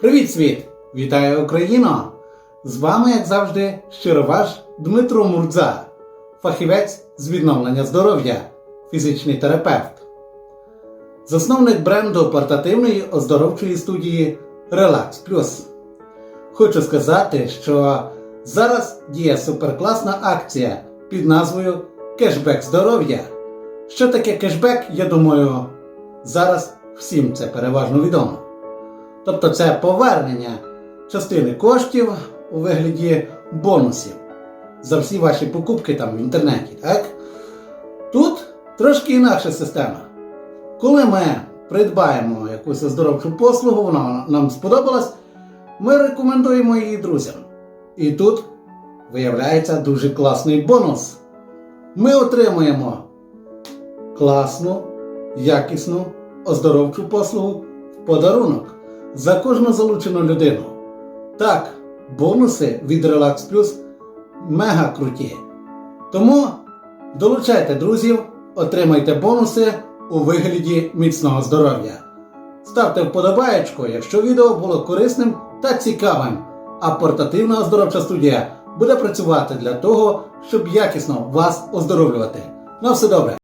Привіт, світ! Вітаю Україно! З вами, як завжди, щиро ваш Дмитро Мурдза, фахівець з відновлення здоров'я, фізичний терапевт, засновник бренду портативної оздоровчої студії Relax Plus. Хочу сказати, що зараз діє суперкласна акція під назвою Кешбек здоров'я. Що таке кешбек, я думаю, зараз всім це переважно відомо. Тобто це повернення частини коштів у вигляді бонусів за всі ваші покупки там в інтернеті. Так? Тут трошки інакша система. Коли ми придбаємо якусь оздоровчу послугу, вона нам сподобалась, ми рекомендуємо її друзям. І тут виявляється дуже класний бонус. Ми отримуємо класну, якісну оздоровчу послугу в подарунок за кожну залучену людину. Так, бонуси від Relax Plus мега круті. Тому долучайте друзів, отримайте бонуси у вигляді міцного здоров'я. Ставте вподобаєчку, якщо відео було корисним та цікавим, а портативна оздоровча студія буде працювати для того, щоб якісно вас оздоровлювати. На все добре!